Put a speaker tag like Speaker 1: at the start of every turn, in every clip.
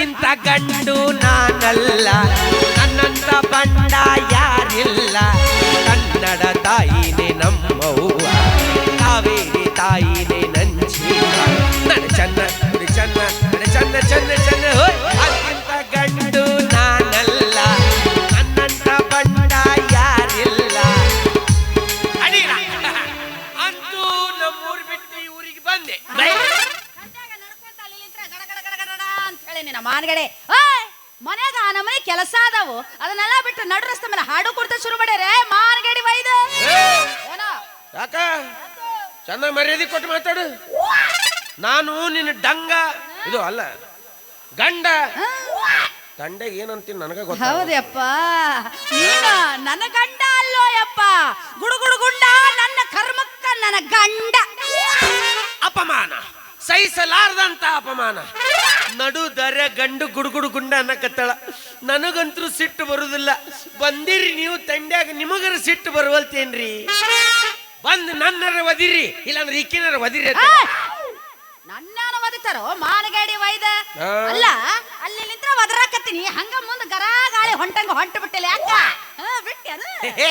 Speaker 1: ಅದಕ್ಕಿಂತ ಗಂಡು ನಾನಲ್ಲ. ನನ್ನಂತ ಬಂಡ ಯಾರಿಲ್ಲ. ಕನ್ನಡ ತಾಯಿನೇ ನಮ್ಮವ್ವ. ಕಾವೇರಿ ತಾಯಿನೇ ನಂಜಿ ನಡ ಚನ್ನ ಚನ್ನ ಚನ್ನ ಚನ್ನ ಚನ್ನ. ಅದಕ್ಕಿಂತ ಗಂಡು ನಾನಲ್ಲ. ನನ್ನಂತ ಬಂಡ ಯಾರಿಲ್ಲ. ಅಂತೂ ನಮ್ಮೂರು ಬಿಟ್ಟು ಊರಿಗೆ ಬಂದೆ.
Speaker 2: ನಿನ್ನ ಮಾನ್ಗಡೆ ಓಯ್ ಮನ್ಯಾಗ ಆ ನಮನೆ ಕೆಲಸ ಅದಾವು ಅದನ್ನೆಲ್ಲ ಬಿಟ್ಟು ನಡು ರಸ್ತೆ ಮೇಲೆ ಹಾಡು ಕೊಡ್ತಾ ಶುರು ಮಾಡ್ಯಾರೆ. ಮಾನ್ಗಡಿ ಬೈದು ಏನೋ
Speaker 1: ಯಾಕ? ಚೆನ್ನಾಗಿ ಮರ್ಯಾದೆ ಕೊಟ್ಟು ಮಾತಾಡು. ನಾನು ನಿನ್ನ ಡಂಗ. ಇದು ಅಲ್ಲ ಗಂಡ. ಗಂಡ ಏನಂತೀನಿ ನನಗ ಗೊತ್ತ?
Speaker 2: ಹೌದಪ್ಪ ನೀನು ನನ್ನ ಗಂಡ ಅಲ್ಲೋ ಅಪ್ಪ ಗುಡುಗುಡು ಗುಂಡ ನನ್ನ ಕರ್ಮಕ್ಕ ನನ್ನ ಗಂಡ.
Speaker 1: ಅಪಮಾನ. ಸಹಿಸಲಾರದಂತ ಅಪಮಾನ. ನಡು ದರ ಗಂಡು ಗುಡುಗುಡು ಗುಂಡ ಅನ್ನಕತ್ತಳ. ನನಗಂತೂ ಸಿಟ್ಟು ಬರುದಿಲ್ಲ. ಬಂದಿರಿ ನೀವು ತಂಡ್ಯಾಗ ನಿಮಗರ ಸಿಟ್ಟು ಬರುವಲ್ತೇನ್ರಿ? ಬಂದ್ ನನ್ನರ ಒದಿರಿ ಇಲ್ಲಾಂದ್ರೆ ಈಕಿನರ ಒದಿರಿ ಅಂತ.
Speaker 2: ನನ್ನಾನ ಒದಿತಾರೋ? ಮಾನಗಾಡಿ ವೈದ ಅಲ್ಲ ಅಲ್ಲಿ ನಿಂತ್ರ ಒದರಾಕತ್ತೀನಿ. ಹಂಗ ಮುಂದ ಗರ ಗಾಳಿ ಹೊಂಟಂಗ ಹೊಂಟ ಬಿಟ್ಟಿಲ್ಲ ಯಾಕ ಬಿಟ್ಟೆ
Speaker 1: ಹೇ,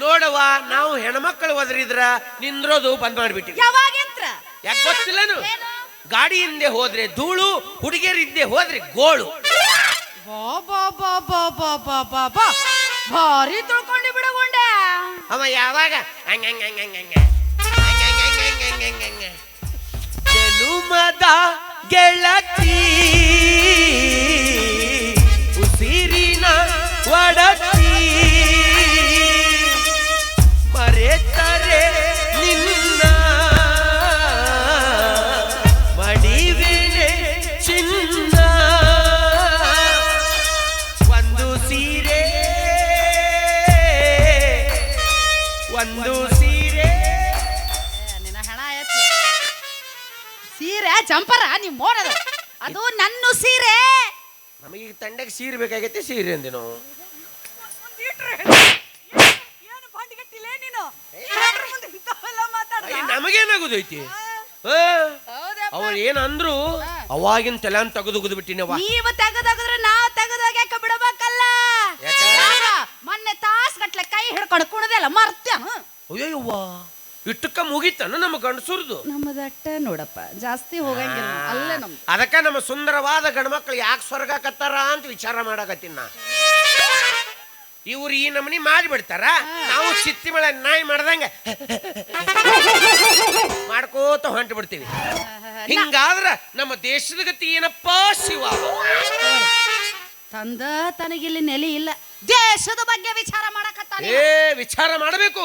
Speaker 1: ನೋಡವ್ವ ನಾವು ಹೆಣ್ಮಕ್ಳು ಒದರಿದ್ರ ನಿಂದ್ರೋದು ಬಂದ್ ಮಾಡ್ಬಿಟ್ಟಿವಿ
Speaker 2: ಯಾವಾಗಂತ್ರ?
Speaker 1: ಯಾಕೆ ಗೊತ್ತಿಲ್ಲನು?
Speaker 2: ಏನು?
Speaker 1: ಗಾಡಿ ಹಿಂದೆ ಹೋದ್ರೆ ಧೂಳು ಹುಡುಗಿಯರಿಂದೆ ಹೋದ್ರೆ ಗೋಳು.
Speaker 2: ಭಾರಿ ತುಳ್ಕೊಂಡಿ ಬಿಡಗೊಂಡೆ
Speaker 1: ಅವ ಯಾವಾಗ? ಜನುಮದ ಗೆಳತಿ. ಸೀರೆ
Speaker 2: ಜಂಪರ ನೀವು ಮೋಡದ ಅದು ನನ್ನ ಸೀರೆ.
Speaker 1: ನಮಗೆ ಈಗ ತಂಡಕ್ಕೆ ಸೀರೆ ಬೇಕಾಗೈತಿ ಸೀರೆ ಅಂದೆ ನಾವು.
Speaker 2: ಏನು ಬಂಡಿಗಟ್ಟಿಲೇ ನೀನು?
Speaker 1: ಅಯ್ಯ, ನಮಗೇನಾಗೋದೈತಿ? ಅವ್ರು ಏನಂದ್ರು ಅವಾಗಿನ ತಲೆ ಅಂತ ತೆಗೆದು ಬಿಟ್ಟಿನ
Speaker 2: ನೀವು ತೆಗೆದಾಗಿದ್ರೆ ನಾವು ತೆಗೆದೋಗ್ಯಾಕ ಬಿಡಬೇಕಲ್ಲ? ಮೊನ್ನೆ ತಾಸ್ ಗಟ್ಲೆ ಕೈ ಹಿಡ್ಕೊಂಡು ಕುಣದೆಲ್ಲ ಮರ್ತ್ಯ
Speaker 1: ಅಯ್ಯವ್ವ ಇಟ್ಟಕ್ಕ ಮುಗಿತನ ನಮ್ಮ ಗಂಡಸುರ್ದು
Speaker 2: ನಮ್ಮದಟ್ಟ ನೋಡಪ್ಪ ಜಾಸ್ತಿ ಹೋಗಂಗಿಲ್ಲ ಅಲ್ಲೇ ನಮ್ದು.
Speaker 1: ಅದಕ್ಕ ನಮ್ಮ ಸುಂದರವಾದ ಗಂಡ್ಮಕ್ಳು ಯಾಕೆ ಸ್ವರ್ಗಕತ್ತಾರ ಅಂತ ವಿಚಾರ ಮಾಡಕತ್ತೀನಿ ನಾ. ಇವ್ರು ಈ ನಮನಿ ಮಾಡಿಬಿಡ್ತಾರ ನಾವು ಚಿತ್ತಿ ಮಳೆ ನಾಯಿ ಮಾಡ್ದಂಗ ಮಾಡ್ಕೋತ ಹೊಂಟು ಬಿಡ್ತೀವಿ. ಹಿಂಗಾದ್ರ ನಮ್ಮ ದೇಶದ ಗತಿ ಏನಪ್ಪಾ ಶಿವ?
Speaker 2: ತಂದ ತನಗಿಲ್ಲಿ ನೆಲೆ ಇಲ್ಲ. ದೇಶದ ಬಗ್ಗೆ ವಿಚಾರ ಮಾಡಕತ್ತಾನೆ
Speaker 1: ಏ ವಿಚಾರ ಮಾಡಬೇಕು.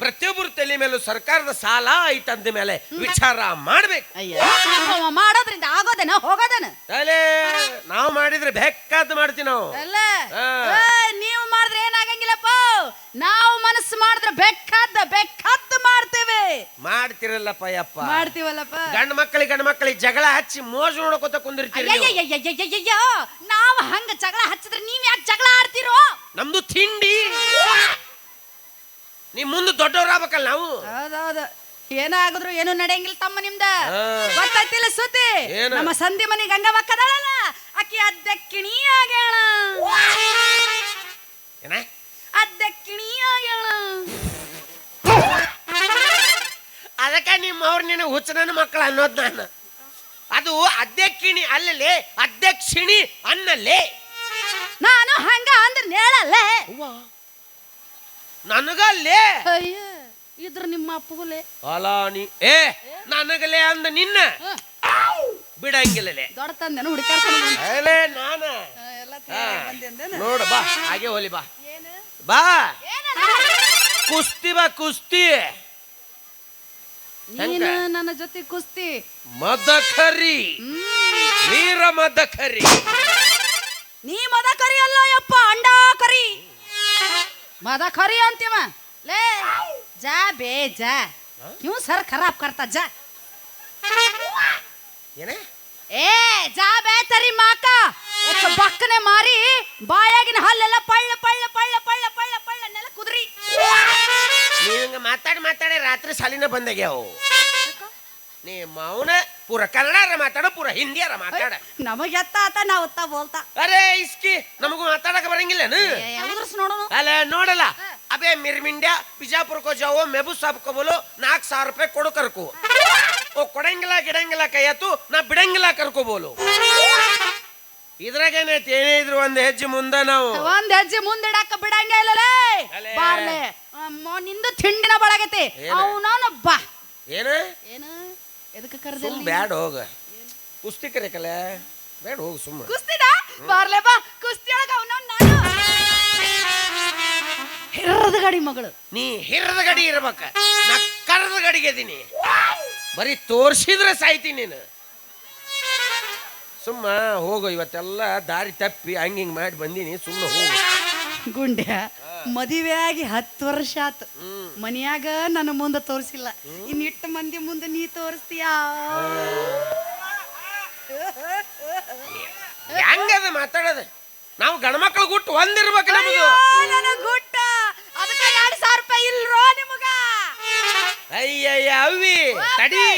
Speaker 1: ಪ್ರತಿಯೊಬ್ಬರ ತಲೆ ಮೇಲೂ ಸರ್ಕಾರದ ಸಾಲ ಐತಂದ ಮೇಲೆ ವಿಚಾರ ಮಾಡ್ಬೇಕು.
Speaker 2: ಅಯ್ಯ ಮಾಡೋದ್ರಿಂದ ಆಗೋದೇನ ಹೋಗೋದೇನ?
Speaker 1: ತಲೆ ನಾವು ಮಾಡಿದ್ರೆ ಬೆಕ್ಕಾದ್ ಮಾಡ್ತೀವಿ ನಾವು.
Speaker 2: ಅಲ್ಲ ನೀವು ಮಾಡಿದ್ರೆ ಏನಾಗಂಗಿಲ್ಲಪ್ಪ? ನಾವು ಮನಸ್ಸು ಮಾಡಿದ್ರೆ ಬೆಕ್ಕದ್ದ ಬೆಕ್ಕದ್ದು ಮಾಡ್ತೇವೆ.
Speaker 1: ಮಾಡ್ತಿರಲ್ಲಪ್ಪ ಯಪ್ಪ.
Speaker 2: ಮಾಡ್ತೀವಲ್ಲಪ್ಪ.
Speaker 1: ಗಂಡ ಮಕ್ಕಳಿಗೆ ಗಂಡ ಮಕ್ಕಳಿಗೆ ಜಗಳ ಹಚ್ಚಿ ಮೋಜ ನೋಡ್ಕೋತ ಕುಂದಿರ್ತೀರಿ ನಾವು
Speaker 2: ಹಂಗ ಜಗಳ ಹಚ್ಚಿದ್ರೆ ನೀವ್ ಯಾಕೆ ಜಗಳ ಆಡ್ತಿರೋ?
Speaker 1: ನಮ್ದು ತಿಂಡಿ. ನಿಮ್ ಮುಂದೆ ದೊಡ್ಡವರಾಗಬೇಕಲ್ಲ ನಾವು?
Speaker 2: ಹೌದೌದು. ಏನಾಗಿದ್ರು ಏನು ನಡೆಯಂಗಿಲ್ಲ ತಮ್ಮ ನಿಮ್ದ.
Speaker 1: ಹಾ.
Speaker 2: ಗೊತ್ತಾಯ್ತಿಲ್ಲ ಸುದ್ದಿ
Speaker 1: ಏನು?
Speaker 2: ನಮ್ಮ ಸಂಧಿ ಮನಿ ಗಂಗವಕ್ಕದಳಲ್ಲ ಅಕ್ಕಿ ಅದ್ದಕ್ಕಿಣಿ ಆಗ್ಯಾಳ
Speaker 1: ಏನ?
Speaker 2: ಅದ್ದಕ್ಕಿಣಿ ಆಗ್ಯಾಳ
Speaker 1: ಅದಕ್ಕೆ ನಿಮ್ಮ ಅವ್ರು ನಿನ್ನ ಹುಚ್ಚನ ಮಕ್ಕಳು ಅನ್ನೋದು ನಾನು. ಅದು ಅಧ್ಯಕ್ಷಿಣಿ ಅಲ್ಲಲೇ ಅಧ್ಯಕ್ಷಿಣಿ ಅನ್ನಲ್ಲೇ.
Speaker 2: ನಾನು ಹಂಗ ಅಂದ್ರೆ ನೇಳಲ್ಲೇ.
Speaker 1: ನನಗಲ್ಲೇ?
Speaker 2: ಅಯ್ಯ ಇದ್ರ ನಿಮ್ಮ ಅಪ್ಪಗಲೇ.
Speaker 1: ಅಲ ನೀ ಏ? ನನಗಲೇ ಅಂದ ನಿನ್ನ? ಬಿಡಂಗಿಲ್ಲಲೆ.
Speaker 2: ದೊಡ್ಡ ತಂದೆನು ಹುಡುಕಾಡ್ಕೊಂಡು.
Speaker 1: ಅಲೇ ನಾನ? ನೋಡು ಬಾ ಹಾಗೆ ಹೋಲಿ ಬಾ? ಬಾ? ಕುಸ್ತಿ ಬಾ ಕುಸ್ತಿ.
Speaker 2: ನೀನು ನನ್ನ ಜೊತೆ ಕುಸ್ತಿ. ಮದಕರಿ.
Speaker 1: ವೀರ ಮದಕರಿ.
Speaker 2: ನೀ ಮದ ಕರಿ ಅಲ್ಲ ಯಪ್ಪ ಅಂಡ ಕರಿ ಮದ ಖರಿ ಅಂತೀವ. ಲೇ ಜಾ ಬೇ ಜಾ. ಕ್ಯೂ ಸರ್ ಖರಾಬ್ ಕರ್ತಾ ಜಾ.
Speaker 1: ಏನೇ?
Speaker 2: ಏ ಜಾ ಬೇ ತರಿ ಮಾಕ. ಬಕ್ಕನೆ ಮಾರಿ ಬಾಯಾಗಿನ ಹಲ್ಲೆಲ್ಲ ಪಳ್ಳ ಪಳ್ಳ ಪಳ್ಳ ಪಳ್ಳ ಪಳ್ಳ ಪಳ್ಳ ನೆಲ ಕುದ್ರಿ.
Speaker 1: ನೀವ್ ಹಿಂಗ ಮಾತಾಡಿ ಮಾತಾಡಿ ರಾತ್ರಿ ಸಾಲಿನ ಬಂದಾಗ್ಯಾವು ನೀ ಮೌನ ಪೂರ ಕನ್ನಡ ಮಾತಾಡ ಪೂರ ಹಿಂದಿಯಾರ ಮಾತಾಡ.
Speaker 2: ನಮಗ್ ಎತ್ತ ಆತ ನಾವು ಒತ್ತ ಬೋಲ್ತಾ.
Speaker 1: ಅರೆ ಇಸ್ಕಿ ನಮಗೂ ಮಾತಾಡಕ ಬರಂಗಿಲ್ಲನು?
Speaker 2: ಉದುರ್ಸ್ ನೋಡೋಣ
Speaker 1: ಅಲ್ಲ ನೋಡಲ್ಲ. ಅಬೇ ಮಿರ್ಮಿಂಡ್ಯ ಬಿಜಾಪುರಕ್ಕೋ ಜಾವೋ ಮೆಬು ಸಾಬ್ಕೋ ಬೋಲು ನಾಲ್ಕು ಸಾವಿರ ರೂಪಾಯಿ ಕೊಡು ಕರ್ಕೋ. ಓ ಕೊಡಂಗಿಲ್ಲ ಗಿಡಂಗಿಲ್ಲ ಕೈಯತ್ತು ನಾ ಬಿಡಂಗಿಲ್ಲ ಕರ್ಕೋ ಬೋಲು. ಇದ್ರಾಗೇನೈತಿ ಏನೇ ಇದ್ರು ಒಂದ್ ಹೆಜ್ಜೆ ಮುಂದೆ ನಾವು.
Speaker 2: ಒಂದ್ ಹೆಜ್ಜೆ ಮುಂದಿಡಾಕ ಬಿಡಂಗ ಇಲ್ಲಲೇ?
Speaker 1: ಅಲೇ.
Speaker 2: ಬಾರ್ಲೆ. ಅಮ್ಮ, ನಿಂದು ತಿಂಡಿನ ಬಳಗೈತಿ.
Speaker 1: ಏನ?
Speaker 2: ಅವನವನ ಬಾ.
Speaker 1: ಏನ?
Speaker 2: ಏನು? ಎದಕ್ಕೆ
Speaker 1: ಸುಮ್
Speaker 2: ಕರೆದಲ್ಲಿ
Speaker 1: ಬ್ಯಾಡ ಹೋಗ. ಕುಸ್ತಿ ಕರೆಕಲ್ಲ ಬ್ಯಾಡ ಹೋಗು ಸುಮ್ಮ.
Speaker 2: ಕುಸ್ತಿನ? ಬಾರ್ಲೆ ಬಾ. ಕುಸ್ತಿ ಒಳಗ ಅವನವನ್ ಹಿರದ ಗಡಿ ಮಗಳು.
Speaker 1: ನೀ ಹಿರದ ಗಡಿ ಇರ್ಬೇಕ. ನಾ ಕರದ ಗಡಿಗೆ ಇದೀನಿ. ಬರೀ ತೋರ್ಸಿದ್ರೆ ಸಾಯ್ತೀನಿ ನೀನು. ಸುಮ್ಮ ಹೋಗು ಇವತ್ತೆಲ್ಲ ದಾರಿ ತಪ್ಪಿ ಹಂಗ ಹಿಂಗ್ ಮಾಡಿ ಬಂದೀನಿ ಸುಮ್ಮನೆ ಹೋಗು.
Speaker 2: ಗುಂಡ್ಯ ಮದುವೆ ಆಗಿ ಹತ್ತು ವರ್ಷ ಆತು. ಮನೆಯಾಗ ನನ್ನ ಮುಂದೆ ತೋರಿಸಿಲ್ಲ. ಇನ್ನಿಟ್ಟು ಮಂದಿ ಮುಂದೆ ನೀ ತೋರಿಸ್ತೀಯಾ?
Speaker 1: ಹೆಂಗದ ಮಾತಾಡೋದು? ನಾವು ಗಂಡ್ಮಕ್ಳು ಗುಟ್ಟು ಒಂದಿರ್ಬೇಕು ನಮ್ದು.
Speaker 2: ಅಯ್ಯೋ, ನನ್ನ ಗುಟ್ಟ ಅದಕ್ಕ ಎರಡ್ ಸಾವಿರ ರೂಪಾಯಿ ಇಲ್ರೋ ನಿಮಗ?
Speaker 1: ಅಯ್ಯಯ್ಯ ಅವಿ ತಡಿ.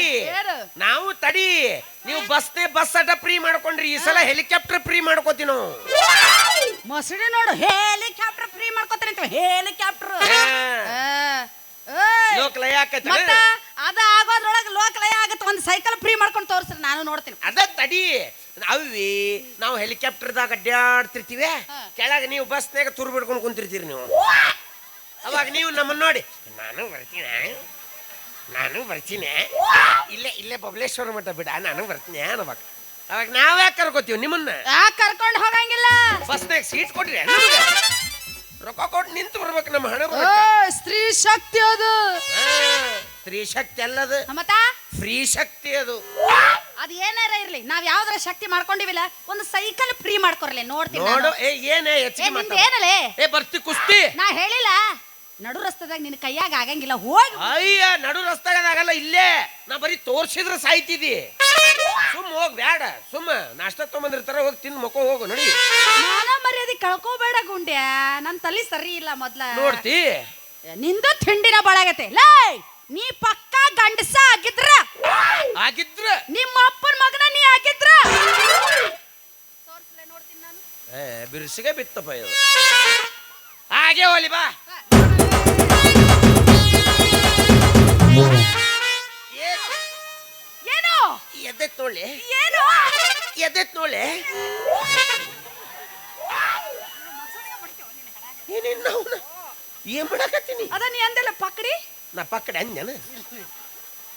Speaker 1: ನಾವು ತಡಿ. ನೀವು ಬಸ್ತೆ ಬಸ್ ಅಟ ಫ್ರೀ ಮಾಡ್ಕೊಂಡ್ರಿ. ಈ ಸಲ ಹೆಲಿಕಾಪ್ಟರ್ ಫ್ರೀ ಮಾಡ್ಕೋತೀವಿ ನಾವು.
Speaker 2: ನೋಡು ಹೆಲಿಕಾಪ್ಟರ್ ಫ್ರೀ ಮಾಡ್ಕೋತಾರೆ ಅಂತ ಹೆಲಿಕಾಪ್ಟರ್.
Speaker 1: ಲೋಕಲಯ ಆಕೈತನ?
Speaker 2: ಮತ್ತ ಅದ ಆಗೋದ್ರೊಳಗ ಲೋಕಲಯ ಆಗತ್ತೆ ಒಂದ್ ಸೈಕಲ್ ಫ್ರೀ ಮಾಡ್ಕೊಂಡು ತೋರಿಸ್ರಿ ನಾನು ನೋಡ್ತೀನಿ.
Speaker 1: ಅದ ತಡಿ. ಅವಿ ನಾವು ಹೆಲಿಕಾಪ್ಟರ್ದಾಗ ಅಡ್ಡಾಡ್ತಿರ್ತೀವಿ. ಕೆಳಗೆ ನೀವು ಬಸ್ನಾಗ ತುರು ಬಿಡ್ಕೊಂಡು ಕುಂತಿರ್ತೀರಿ ನೀವು. ಅವಾಗ ನೀವು ನಮ್ಮನ್ನ ನೋಡಿ. ನಾನು ಬರ್ತೀನಿ ನಾನು ಬರ್ತೀನಿ ಇಲ್ಲೇ ಇಲ್ಲೇ ಬಬಲೇಶ್ವರ ಮಠ ಬಿಡ ನಾನು ಬರ್ತೀನಿ ಅವಾಗ. ಅವಾಗ ನಾವೇ ಕರ್ಕೋತೀವಿ ನಿಮ್ಮನ್ನ.
Speaker 2: ಯಾಕೆ ಕರ್ಕೊಂಡು ಹೋಗಂಗಿಲ್ಲ.
Speaker 1: ಫಸ್ಟ್ ಸೀಟ್ ಕೊಡ್ರಿ ನಮ್ಗೆ ರೊಕ್ಕ ಕೊಟ್ಟು ನಿಂತು ಬರ್ಬೇಕು ನಮ್ಮ ಹಣ
Speaker 2: ಓ, ಸ್ತ್ರೀ ಶಕ್ತಿ ಅದು.
Speaker 1: ಸ್ತ್ರೀ ಶಕ್ತಿ ಅಲ್ಲದು.
Speaker 2: ಮತ್ತ
Speaker 1: ಫ್ರೀ ಶಕ್ತಿ ಅದು.
Speaker 2: ಅದ್ ಏನಾರ ಇರ್ಲಿ ನಾವ್ ಯಾವ್ದಾರ ಶಕ್ತಿ ಮಾಡ್ಕೊಂಡಿವಿಲ್ಲ ಒಂದು ಸೈಕಲ್ ಫ್ರೀ ಮಾಡ್ಕೊರ್ಲಿ ನೋಡ್ತೀನಿ
Speaker 1: ನೋಡು
Speaker 2: ನಾನು.
Speaker 1: ಏ ಏನೇ
Speaker 2: ಏ
Speaker 1: ಹೆಚ್ಚಿಗೆ
Speaker 2: ನಿಂದ
Speaker 1: ಮಾತಾಡು.
Speaker 2: ಏನಲೇ?
Speaker 1: ಏ ಬರ್ತಿ ಕುಸ್ತಿ.
Speaker 2: ನಾ ಹೇಳಿಲ್ಲ. ನಡು ರಸ್ತದಾಗ ನಿನ್ನ ಕೈಯಾಗ ಆಗಂಗಿಲ್ಲ ಹೋಗಿ.
Speaker 1: ಅಯ್ಯ ನಡು ರಸ್ತಾಗದಾಗಲ್ಲ ಇಲ್ಲೇ. ನಾ ಬರೀ ತೋರ್ಸಿದ್ರೆ ಸಾಯ್ತಿದಿ. ಸುಮ್ ಹೋಗ್ ಬ್ಯಾಡ. ಸುಮ್ಮ ನಾಷ್ಟ ತಗೊಂಬಂದಿರ್ತಾರ ಹೋಗಿ ತಿನ್ ಮಕ್ಕೋ ಹೋಗು ನಡಿ.
Speaker 2: ಮಾನ ಮರ್ಯಾದೆ ಕಳ್ಕೋಬೇಡ ಗುಂಡ್ಯ. ನನ್ ತಲೆ ಸರಿ ಇಲ್ಲ ಮೊದ್ಲ.
Speaker 1: ನೋಡ್ತಿ.
Speaker 2: ನಿಂದು ತಿಂಡಿನ ಬಾಳಾಗತ್ತೆ. ಲೇ ನೀ ಪಕ್ಕ ಗಂಡಸ ಆಗಿದ್ರ.
Speaker 1: ಆಗಿದ್ರ?
Speaker 2: ನಿಮ್ಮ ಅಪ್ಪನ ಮಗನ ನೀ ಆಗಿದ್ರ. ತೋರ್ಸ್ಲೆ ನೋಡ್ತೀನಿ ನಾನು.
Speaker 1: ಏ ಬಿರ್ಸಿಗೆ ಬಿತ್ತಪ್ಪ ಇದು ಹಾಗೆ ಹೋಲಿ ಬಾ. ಎದ್ದೆತ್ ನೋಡ್ಲಿ
Speaker 2: ಏನು?
Speaker 1: ಎದ್ದೆತ್ ನೋಡ್ಲಿ ಏನೇನ್ ನಾವು ಏನ್ ಬಿಡಕತ್ತೀನಿ
Speaker 2: ಅದ ನೀ ಅಂದಲ್ಲ ಪಕ್ಡಿ?
Speaker 1: ನಾ ಪಕ್ಕಡೆ ಅಂದ್ಯಾನ?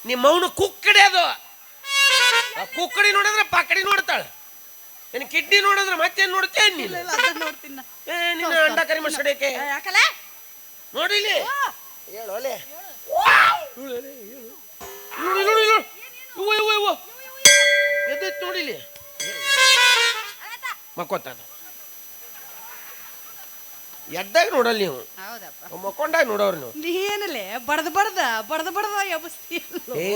Speaker 1: ನಿಮ್ಮ ಅವನು ಕುಕ್ಕಡಿ ಅದು. ಆ ಕುಕ್ಕಡಿ ನೋಡಿದ್ರೆ ಪಕ್ಕಡಿ ನೋಡ್ತಾಳ. ನಿನ್ ಕಿಡ್ನಿ ನೋಡಿದ್ರೆ ಮತ್ತೇನ್ ನೋಡ್ತೇನೆ ನೀನು?
Speaker 2: ನೋಡ್ತೀನಿ
Speaker 1: ಏ ನಿನ್ನ ಅಂಡ ಕರಿ ಮಸಡಕ್ಕೆ
Speaker 2: ಏ, ಯಾಕಲೆ?
Speaker 1: ನೋಡಿಲಿ ಹೇಳು ಒಲೆ ನೋಡಿ ನೋಡಿ ನೋಡಿ. ಇವ ಇವ ಇವ ಎದ್ದೈತ್ ನೋಡಿಲಿ?
Speaker 2: ಆಯ್ತಾ?
Speaker 1: ಮಕ್ಕೋತದ ಎದ್ದಾಗ ನೋಡಲ್ಲ ನೀವು?
Speaker 2: ಹೌದಪ್ಪ.
Speaker 1: ಮಕ್ಕೊಂಡಾಗ ನೋಡೋರು ನೀವು.
Speaker 2: ನೀ ಬಡದ ಬಡದ ಬಡದ ಬಡದ ಎಬ್ಬಸ್ತಿ.
Speaker 1: ಏ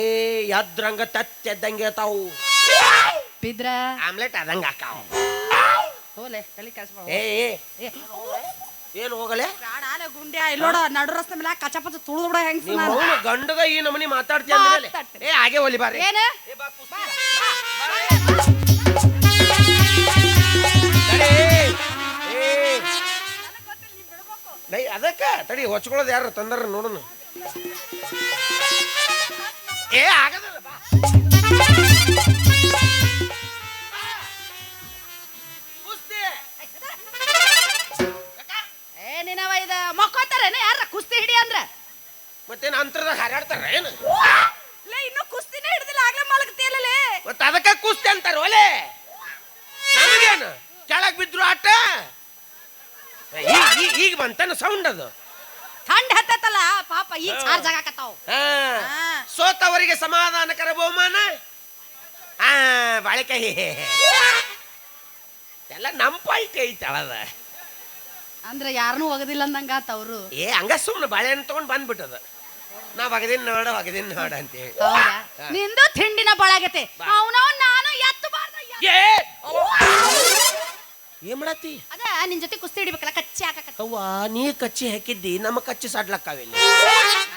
Speaker 1: ಎದ್ರಂಗ ತತ್ತೆದ್ದಂಗೆ ತಾವು
Speaker 2: ಬಿದ್ರ.
Speaker 1: ಆಮ್ಲೆಟ್ ಅದಂಗ ಹಾಕಾವ.
Speaker 2: ಹೋಲೆ ತಲೆ ಕೆಲ್ಸ
Speaker 1: ಏ ಏ. ಏನು ಹೋಗಲೆ?
Speaker 2: ಆಲೆ ಗುಂಡ್ಯಾ ಇಲ್ಲಿ ನೋಡ ನಡು ರಸ್ತೆ ಮೇಲೆ ಕಚಪಚ ತುಳಿದು ಬಿಡ ಹೆಂಗ್
Speaker 1: ಗಂಡಗ ಈ ನಮನಿ ಮಾತಾಡ್ತೀಯ ಏ ಹಾಗೆ ಹೋಲಿ ಬಾರಿ
Speaker 2: ಏನು?
Speaker 1: ಏ, ಬಾ, ನೈ ಅದಕ್ಕೆ? ತಡಿ ಹೊಚ್ಕೊಳ್ಳೋದು ಯಾರು ತಂದಾರ ನೋಡೋಣ ಏ ಆಗದಲ್ಲ ಬಾ.
Speaker 2: ನಿನವ ಇದ ಮಕ್ಕೋತಾರೇನ? ಯಾರ ಕುಸ್ತಿ ಹಿಡಿ ಅಂದ್ರ?
Speaker 1: ಮತ್ತೇನು ಅಂತರದಾಗ ಹಾರಾಡ್ತಾರ ಏನು?
Speaker 2: ಲೇ ಇನ್ನು ಕುಸ್ತಿನೇ ಹಿಡ್ದಿಲ್ಲ ಆಗ್ಲೇ ಮಲಗ್ತಿಯಲ್ಲೇ
Speaker 1: ಮತ್ತ ಅದಕ್ಕ ಕುಸ್ತಿ ಅಂತಾರ ಒಲೆ. ನಮಗೇನು? ಕೆಳಗ್ ಬಿದ್ರು ಆಟ? ಈಗ ಈಗ- ಬಂತಾನ ಸೌಂಡ್ ಅದು?
Speaker 2: ಥಂಡ್ ಹತ್ತತ್ತಲ್ಲ ಪಾಪ ಈಗ ಚಾರ್ಜ್ ಆಗಾಕತ್ತಾವ.
Speaker 1: ಸೋತವರಿಗೆ ಸಮಾಧಾನಕರ ಬಹುಮಾನ? ಆ ಬಾಳಿಕಾಯಿ ಎಲ್ಲ ನಮ್ಮ ಪಾಲ್ಟಿ ಐತೆ ಅಳದ.
Speaker 2: ಅಂದ್ರೆ ಯಾರನ್ನೂ ಒಗದಿಲ್ಲ ಅಂದಂಗ ಅವರು.
Speaker 1: ಏ ಹಂಗ ಸುಮ್ಮನೆ ಬಾಳೆಹಣ್ಣು ತಗೊಂಡ್ ಬಂದ್ಬಿಟ್ಟದ. ನಾವ್ ಒಗದಿನ್ ನೋಡ ಒಗದಿನ್ ನೋಡ ಅಂತೇಳಿ.
Speaker 2: ನಿಂದು ತಿಂಡಿನ
Speaker 1: ಬಾಳಾಗತ್ತೆ.
Speaker 2: ಅವನವ್ ನಾನು ಎತ್ತು ಬಾರ್ದ
Speaker 1: ಏ ಏನ್ ಮಾಡತ್ತಿ
Speaker 2: ನಿನ್ ಜೊತೆ ಕುಸ್ತಿ ಹಿಡಿಬೇಕಲ್ಲ ಕಚ್ಚಿ ಹಾಕಕ್ಕ.
Speaker 1: ಅವ್ವ ನೀ ಕಚ್ಚಿ ಹಾಕಿದ್ದಿ ನಮ್ಮ ಕಚ್ಚಿ ಸಾಡ್ಲಕ್ಕಾವಿಲ್ಲ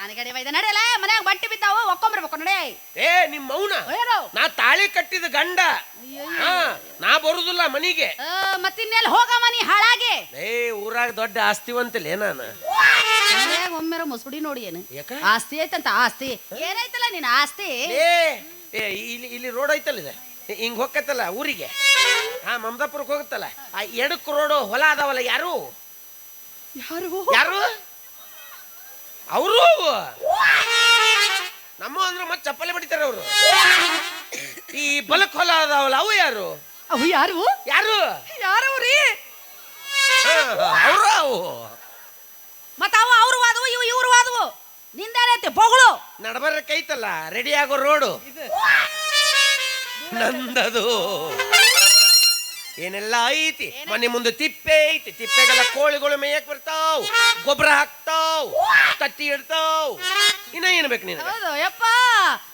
Speaker 2: ಮಾನಗಡಿ ವೈದ ನಡೆಯಲ್ಲ ಮನ್ಯಾಗ ಬಟ್ಟೆ ಬಿದ್ದಾವ ಒಕ್ಕೊಂಬರ್ಬೇಕು ನಡೆ.
Speaker 1: ಏ ನಿಮ್ಮ ಮೌನ.
Speaker 2: ಏನೋ?
Speaker 1: ನಾ ತಾಳಿ ಕಟ್ಟಿದ ಗಂಡ. ಹಾ ನಾ ಬರುದಿಲ್ಲ ಮನಿಗೆ.
Speaker 2: ಮತ್ತಿನ್ನೆಲ್ಲ ಹೋಗಮ್ಮ ನೀ ಹಾಳಾಗಿ.
Speaker 1: ಏ ಊರಾಗ ದೊಡ್ಡ ಆಸ್ತಿವಂತಲೇ ನಾನು.
Speaker 2: ಮನ್ಯಾಗ ಒಮ್ಮೆರ ಮುಸುಡಿ ನೋಡಿ ಏನು.
Speaker 1: ಯಾಕ?
Speaker 2: ಆಸ್ತಿ ಐತಂತ ಆಸ್ತಿ. ಏನೈತಲ್ಲ ನಿನ್ನ ಆಸ್ತಿ?
Speaker 1: ಏ ಏ ಇಲ್ಲಿ ಇಲ್ಲಿ ರೋಡ್ ಐತಲ್ಲ ಇದು? ಹಿಂಗ್ ಹೋಗತ್ತಲ್ಲ ಊರಿಗೆ? ಹಾ ಮಮದಾಪುರಕ್ಕೆ ಹೋಗುತ್ತಲ್ಲ? ಆ ಎರಡು ರೋಡು ಹೊಲ ಅದಾವಲ್ಲ ಯಾರು?
Speaker 2: ಯಾರು?
Speaker 1: ಯಾರು? ಅವರು? ನಮ್ಮ ಅಂದ್ರೆ ಮತ್ತೆ ಚಪ್ಪಲಿ ಬಡಿತಾರೆ ಅವರು. ಈ ಬಲಕ್ ಹೊಲ ಅದಾವಲ್ಲ ಅವು ಯಾರು?
Speaker 2: ಅವು ಯಾರು?
Speaker 1: ಯಾರು?
Speaker 2: ಯಾರವ್ರಿ?
Speaker 1: ಅವರು ಅವು.
Speaker 2: ಮತ್ತ ಅವು ಅವ್ರು ವಾದವು ಇವು ಇವ್ರು ವಾದವು ನಿಂದೇನೈತಿ ಬೊಗಳು.
Speaker 1: ನಡಬರ್ಕೈತಲ್ಲ ರೆಡಿ ಆಗೋ ರೋಡು. ನಂದದು. ಏನೆಲ್ಲ ಐತಿ? ಮನೆ ಮುಂದೆ ತಿಪ್ಪೆ ಐತಿ. ತಿಪ್ಪೆಗೆಲ್ಲ ಕೋಳಿಗಳು ಮೇಯಕ್ ಬರ್ತಾವ್. ಗೊಬ್ಬರ ಹಾಕ್ತಾವ್. ತಟ್ಟಿ ಇಡ್ತಾವ್. ಇನ್ನ ಏನ್ ಬೇಕು ನೀನು
Speaker 2: ಹೌದು ಯಪ್ಪ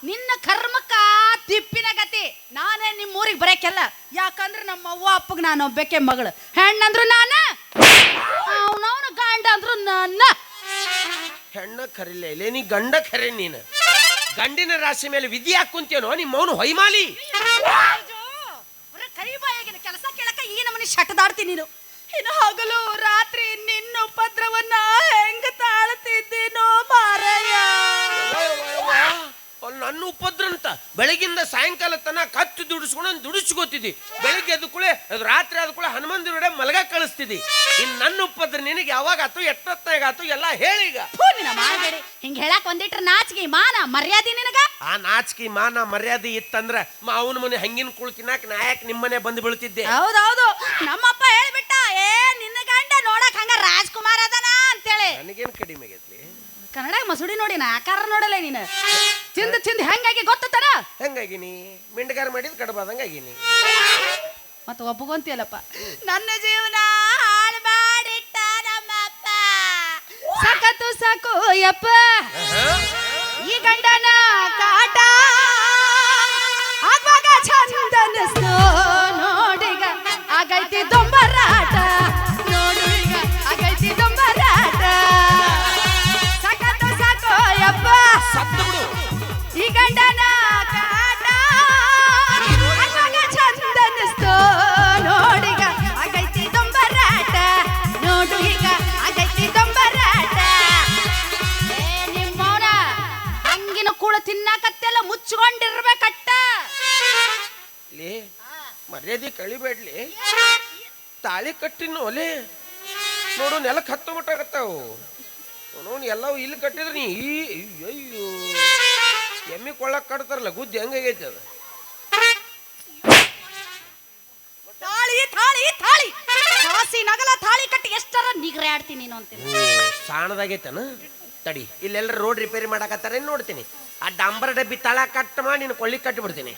Speaker 2: ನಿನ್ನ ಕರ್ಮಕ್ಕ ತಿಪ್ಪಿನ ಗತಿ. ನಾನೇ ನಿಮ್ಮ ಊರಿಗೆ ಬರಕ್ಕೆಲ್ಲ. ಯಾಕಂದ್ರೆ ನಮ್ಮ ಅವ್ವ ಅಪ್ಪಗೆ ನಾನು ಒಬ್ಬಕ್ಕೆ ಮಗಳು. ಹೆಣ್ಣಂದ್ರು ನಾನ ಅವನವನ ಗಂಡ ಅಂದ್ರು ನನ್ನ.
Speaker 1: ಹೆಣ್ಣ ಕರಿಲೇ ಇಲ್ಲ ನೀ ಗಂಡ ಕರೆ ನೀನು. ಗಂಡಿನ ರಾಶಿ ಮೇಲೆ ವಿಧಿ ಹಾಕುಂತೇನೋ ನಿಮ್ಮ ಅವನು ಹೊಯ್ಮಾಲಿ.
Speaker 2: ಈ ನೀನು. ಇನ್ನು ಹಗಲು ರಾತ್ರಿ ನಿನ್ನ ಉಪದ್ರವನ್ನ ಹೆಂಗ
Speaker 1: ನನ್ನ ಉಪದ್ರ ಅಂತ. ಬೆಳಗಿಂದ ಸಾಯಂಕಾಲ ತನ ಕತ್ತು ದುಡಿಸ್ಕೊಂಡು ದುಡಿಸ್ಕೋತಿದ್ದಿ. ಬೆಳಗ್ಗೆ ಅದು ಕೂಳೆ ಅದು ರಾತ್ರಿ ಆದ ಕೂಡ ಹನುಮಂದಿರಡೆ ಮಲಗ ಕಳಿಸ್ತಿದ್ದಿ. ಇನ್ ನನ್ನ ಉಪದ್ರ ನಿನಗೆ ಯಾವಾಗ ಆತು ಎಷ್ಟೊತ್ತಾಗ ಆತು ಎಲ್ಲ ಹೇಳೀಗ
Speaker 2: ಮಾಡಬೇಡಿ ಹಿಂಗ್ ಹೇಳಕ್ ಒಂದಿಟ್ರ ನಾಚಿಗೆ ಮಾನ ಮರ್ಯಾದೆ ನಿನಗ?
Speaker 1: ಆ ನಾಚಿಕೆ ಮಾನ ಮರ್ಯಾದೆ ಇತ್ತಂದ್ರ ಅವನ ಮನೆ ಹಂಗಿನ ಕುಳ್ ತಿನ್ನಾಕ ನಾಯಕ್ ನಿಮ್ಮನೆ ಬಂದು ಬೀಳ್ತಿದ್ದೆ?
Speaker 2: ಹೌದೌದು. ನಮ್ಮಪ್ಪ ಹೇಳ್ಬಿಟ್ಟ ಏ ನಿನ್ನ ಗಂಡ ನೋಡಕ್ ಹಂಗ ರಾಜ್ಕುಮಾರ್ ಅದನಾ ಅಂತೇಳಿ.
Speaker 1: ನನಗೇನ್ ಕಡಿಮೆ ಆಗೈತ್ಲಿ?
Speaker 2: ಕನ್ನಡ ಮಸುಡಿ ನೋಡಿ ನಾ ಆಕಾರ ನೋಡಲ್ಲ ನೀನು. ತಿಂದು ತಿಂದು ಹೆಂಗಾಗಿ ಗೊತ್ತತನ
Speaker 1: ಹೆಂಗಾಗಿನಿ ಮಿಂಡಗಾರ ಮಾಡಿದ್ ಕಡಬಾದಂಗಾಗಿನಿ
Speaker 2: ಮತ್ತೆ ಒಪ್ಪಗೊಂತಿಯಲ್ಲಪ್ಪ ನನ್ನ ಜೀವನ ಹಾಳು ಮಾಡಿಟ್ಟ ನಮ್ಮಪ್ಪ. ಸಾಕತ್ತು ಸಾಕು ಯಪ್ಪ ಈ ಗಂಡನ ಕಾಟ. ಆಗಾಗ ಚಂದನಿಸ್ತು ನೋಡಿಗ. ಆಗೈತಿ
Speaker 1: ತಾಳಿ ಕಟ್ಟಿನ ಒಲೆ. ನೋಡು ನೆಲಕ್ಕೆ ಹತ್ತು ಮುಟ್ಟಾಗತ್ತಾವು ನೋಡು ಎಲ್ಲವೂ ಇಲ್ಲಿ ಕಟ್ಟಿದ್ರೆ ನೀ ಈ- ಅಯ್ಯೋ ಎಮ್ಮಿ ಕೊಳ್ಳಕ್ ಕಟ್ತಾರಲ್ಲ ಗುದ್ದಿ ಹೆಂಗಾಗೈತಿ ಅದು?
Speaker 2: ತಾಳಿ ತಾಳಿ ತಾಳಿ. ಕಾಸಿ ನಗಲ ತಾಳಿ ಕಟ್ಟಿ ಎಷ್ಟರ ನಿಗ್ರೆ ಆಡ್ತೀನಿ ನೀನು ಅಂತೀನಿ.
Speaker 1: ಸಾಣದಾಗೈತನ? ತಡಿ ಇಲ್ಲೆಲ್ಲ ರೋಡ್ ರಿಪೇರಿ ಮಾಡಕತ್ತಾರೇನು ನೋಡ್ತೀನಿ. ಆ ಡಾಂಬರ್ ಡಬ್ಬಿ ತಳ ಕಟ್ ಮಾಡಿ ನಿನ್ನ ಕೊಳ್ಳಿ ಕಟ್ಟಿ ಬಿಡ್ತೀನಿ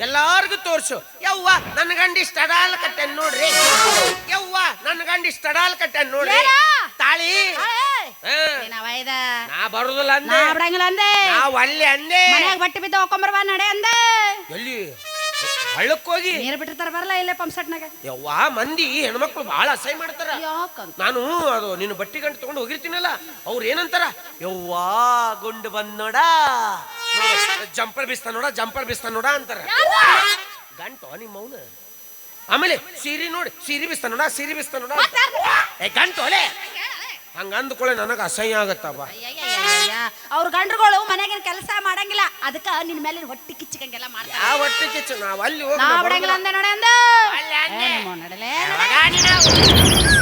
Speaker 1: ಎಲ್ಲಾರ್ಗು ತೋರ್ಸು ಯವ್ವ ನನ್ನ ಗಂಡಿ ಸ್ಟಡಾಲ್ ಕಟ್ಟೆನ್ ನೋಡ್ರಿ ಯವ್ವ ನನ್ನ ಗಂಡಿ ಸ್ಟಡಾಲ್ ಕಟ್ಟೆನ್ ನೋಡ್ರಿ
Speaker 2: ಏನ?
Speaker 1: ತಾಳಿ
Speaker 2: ಏಯ್!
Speaker 1: ಹಾ.
Speaker 2: ಏನವ್ವ ಇದ?
Speaker 1: ನಾ ಬರುದಿಲ್ಲ
Speaker 2: ನಾ
Speaker 1: ಅಂದೆ
Speaker 2: ಬಿಡಂಗಿಲ್ಲ ಅಂದೆ
Speaker 1: ನಾ ಒಲ್ಲೆ ಅಂದೆ
Speaker 2: ಮನ್ಯಾಗ ಬಟ್ಟೆ ಬಿದ್ದ ಹೋಗ್ಕೊಂಬರ್ವಾ ನಡೆ ಅಂದೆ
Speaker 1: ಎಲ್ಲಿ ಹಳ್ಳಕ್ ಹೋಗಿ
Speaker 2: ನೀರು ಬಿಟ್ಟಿರ್ತಾರ ಬರಲ್ಲ ಇಲ್ಲೇ ಪಂಪ್ ಸೆಟ್ನಾಗ
Speaker 1: ಯವ್ವ ಮಂದಿ ಹೆಣ್ಮಕ್ಳು ಬಹಳ ಅಸಹ್ಯ ಮಾಡ್ತಾರ.
Speaker 2: ಯಾಕಂತ?
Speaker 1: ನಾನು ಅದು ನಿನ್ನ ಬಟ್ಟಿ ಗಂಟು ತಗೊಂಡು ಹೋಗಿರ್ತೀನಲ್ಲ ಅವ್ರು ಏನಂತಾರ? ಯವ್ವಾ ಗುಂಡು ಬಂದ್ ನೋಡ ಜಂಪರ್ ಬಿಸ್ತಾನ ನೋಡ ಜಂಪರ್ ಬಿಸ್ತಾನ ನೋಡ ಅಂತಾರ. ಗಂಟು ನಿಮ್ಮ ಮೌನ ಆಮೇಲೆ ಸೀರೆ ನೋಡಿ ಸೀರೆ ಬಿಸ್ತಾನ ನೋಡ ಸೀರೆ ಬಿಸ್ತಾನ ನೋಡ. ಏ ಗಂಟು ಅಲೆ. ಹಂಗ ಅಂದ್ಕೊಳ್ಳೆ ನನಗ ಅಸಹ್ಯ ಆಗತ್ತಪ್ಪ
Speaker 2: ಅವ್ರ ಗಂಡ್ರುಗಳು ಮನ್ಯಾಗಿನ ಕೆಲಸ ಮಾಡಂಗಿಲ್ಲ. ಅದಕ್ಕ ನಿನ್ ಮೇಲೆ ಹೊಟ್ಟಿ ಕಿಚ್ಚಕಂಗೆಲ್ಲ ಮಾಡ್ತಾರೆ.
Speaker 1: ಆ ಹೊಟ್ಟೆ ಕಿಚ್ಚು ನಾವು ಅಲ್ಲಿ ಹೋಗಿ
Speaker 2: ನಾ
Speaker 1: ನಾವ್
Speaker 2: ಬಿಡಂಗಿಲ್ಲ. ಅಂದೆ ನೋಡಿ ಅಂದ.
Speaker 1: ಅಲ್ಲೇ ಅಂದೆ.
Speaker 2: ನಡಲೆ
Speaker 1: ನೀನು?